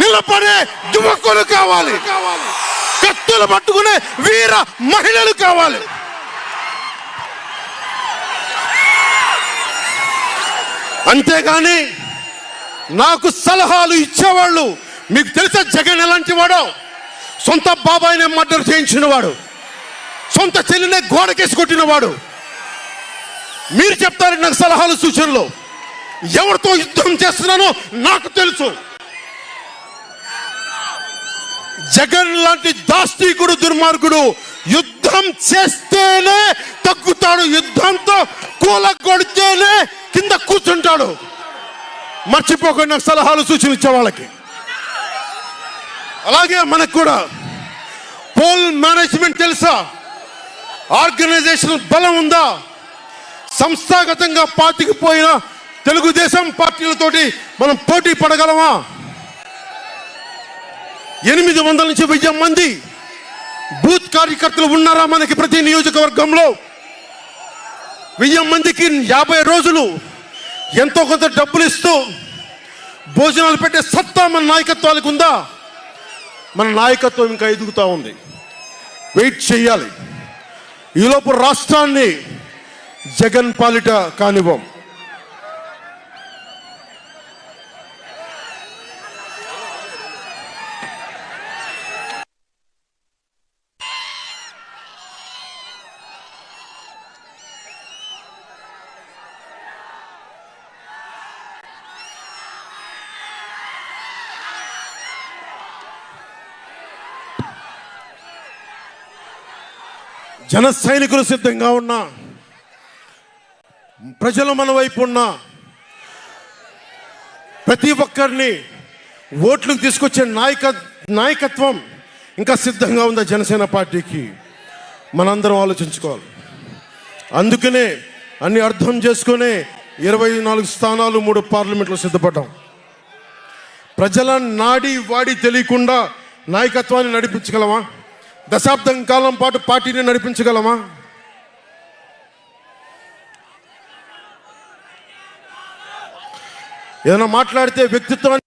నిలబడే యువకులు కావాలి. కత్తులు పట్టుకునే వీర మహిళలు కావాలి. అంతేగాని నాకు సలహాలు ఇచ్చేవాళ్ళు మీకు తెలుసా జగన్ ఎలాంటి వాడో? సొంత బాబాయినే మర్డర్ చేయించిన వాడు సొంత చెల్లినే గోడకేసి కొట్టినవాడు మీరు చెప్తారు నాకు సలహాలు సూచనలు. ఎవరితో యుద్ధం చేస్తున్నానో నాకు తెలుసు. జగన్ లాంటి దాస్తికుడు దుర్మార్గుడు యుద్ధం చేస్తేనే తగ్గుతాడు. యుద్ధంతో కూల కొడితేనే కింద కూర్చుంటాడు. మర్చిపోకుండా సలహాలు సూచనలు ఇచ్చే వాళ్ళకి. అలాగే మనకు కూడా పోల్ మేనేజ్మెంట్ తెలుసా? ఆర్గనైజేషన్ బలం ఉందా? సంస్థాగతంగా పార్టీకి పోయిన తెలుగుదేశం పార్టీలతోటి మనం పోటీ పడగలమా? ఎనిమిది వందల నుంచి వెయ్యి మంది బూత్ కార్యకర్తలు ఉన్నారా మనకి ప్రతి నియోజకవర్గంలో? వెయ్యి మందికి యాభై రోజులు ఎంతో కొంత డబ్బులు ఇస్తూ భోజనాలు పెట్టే సత్తా మన నాయకత్వాలకు ఉందా? మన నాయకత్వం ఇంకా ఎదుగుతూ ఉంది. వెయిట్ చేయాలి. ఈలోపు రాష్ట్రాన్ని జగన్ పాలిట కానివ్వం. జన సైనికులు సిద్ధంగా ఉన్నా ప్రజలు మన వైపు ఉన్నా ప్రతి ఒక్కరిని ఓట్లకు తీసుకొచ్చే నాయక నాయకత్వం ఇంకా సిద్ధంగా ఉందా జనసేన పార్టీకి? మనందరం ఆలోచించుకోవాలి. అందుకనే అన్ని అర్థం చేసుకునే ఇరవై నాలుగు స్థానాలు మూడు పార్లమెంట్లో సిద్ధపడ్డాం. ప్రజల నాడి వాడి తెలియకుండా నాయకత్వాన్ని నడిపించగలమా? దశాబ్దం కాలం పాటు పార్టీని నడిపించగలమా? ఏదైనా మాట్లాడితే వ్యక్తిత్వాన్ని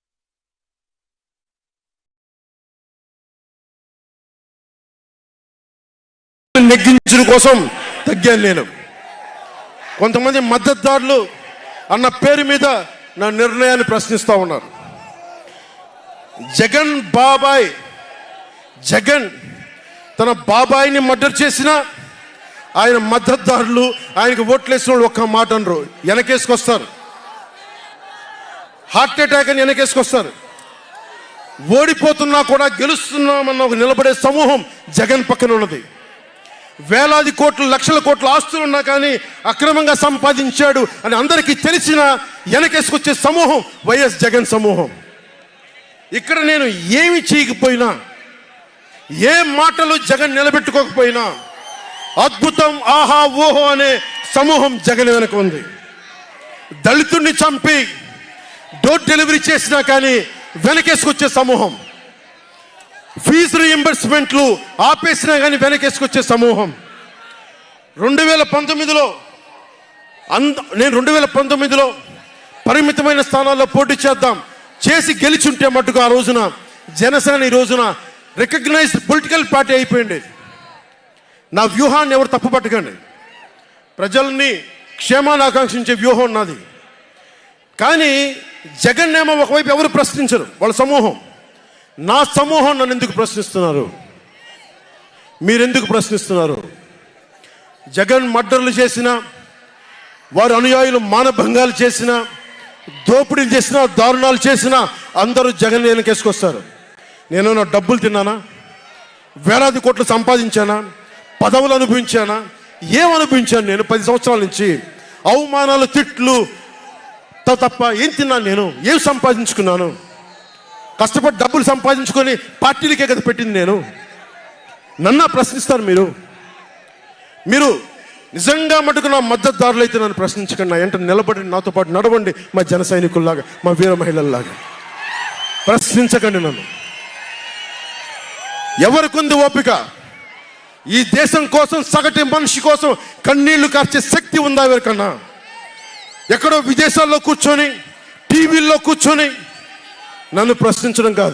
నెగ్గించిన కోసం తగ్గాను నేను. కొంతమంది మద్దతుదారులు అన్న పేరు మీద నా నిర్ణయాన్ని ప్రశ్నిస్తూ ఉన్నారు. జగన్ బాబాయ్ జగన్ తన బాబాయిని మర్డర్ చేసిన ఆయన మద్దతుదారులు ఆయనకు ఓట్లేసిన వాళ్ళు ఒక్క మాట అనరు. వెనకేసుకొస్తారు. హార్ట్ అటాక్ అని వెనకేసుకొస్తారు. ఓడిపోతున్నా కూడా గెలుస్తున్నామన్న ఒక నిలబడే సమూహం జగన్ పక్కన ఉన్నది. వేలాది కోట్లు లక్షల కోట్ల ఆస్తులు ఉన్నా కానీ అక్రమంగా సంపాదించాడు అని అందరికీ తెలిసిన వెనకేసుకొచ్చే సమూహం వైఎస్ జగన్ సమూహం. ఇక్కడ నేను ఏమి చేయకపోయినా ఏ మాటలు జగన్ నిలబెట్టుకోకపోయినా అద్భుతం ఆహా ఓహో అనే సమూహం జగన్ వెనక ఉంది. దళితుడిని చంపి డోర్ డెలివరీ చేసినా కానీ వెనకేసుకొచ్చే సమూహం. ఫీజు రీఎంబర్స్మెంట్లు ఆపేసినా కానీ వెనకేసుకొచ్చే సమూహం. రెండు వేల పంతొమ్మిదిలో అంద నేను రెండు వేల పంతొమ్మిదిలో పరిమితమైన స్థానాల్లో పోటీ చేద్దాం చేసి గెలిచుంటే మట్టుకు ఆ రోజున జనసేన ఈ రోజున రికగ్నైజ్డ్ పొలిటికల్ పార్టీ అయిపోయింది. నా వ్యూహాన్ని ఎవరు తప్పు పట్టకండి. ప్రజల్ని క్షేమాన్ని ఆకాంక్షించే వ్యూహం నాది. కానీ జగన్ ఏమో ఒకవైపు ఎవరు ప్రశ్నించరు వాళ్ళ సమూహం. నా సమూహం నన్ను ఎందుకు ప్రశ్నిస్తున్నారు? మీరెందుకు ప్రశ్నిస్తున్నారు? జగన్ మర్డర్లు చేసిన వారి అనుయాయులు మానభంగాలు చేసిన దోపిడీలు చేసిన దారుణాలు చేసిన అందరూ జగన్ వెనకేసుకొస్తారు. నేను నా డబ్బులు తిన్నానా? వేలాది కోట్లు సంపాదించానా? పదవులు అనుభవించానా? ఏం అనుభవించాను నేను పది సంవత్సరాల నుంచి? అవమానాలు తిట్లు త- తప్ప ఏం తిన్నాను నేను? ఏం సంపాదించుకున్నాను? కష్టపడి డబ్బులు సంపాదించుకొని పార్టీలకే కదా పెట్టింది నేను? నన్నా ప్రశ్నిస్తారు మీరు. మీరు నిజంగా మటుకు నా మద్దతుదారులు అయితే నన్ను ప్రశ్నించకండి. నా వెంట నిలబడి నాతో పాటు నడవండి మా జన సైనికుల్లాగా మా వీర మహిళల్లాగా. ప్రశ్నించకండి నన్ను. ఎవరికుంది ఓపిక? ఈ దేశం కోసం సగటు మనిషి కోసం కన్నీళ్ళు కార్చే శక్తి ఉందా ఎవరికన్నా? ఎక్కడో విదేశాల్లో కూర్చొని టీవీల్లో కూర్చొని నన్ను ప్రశ్నించడం కాదు.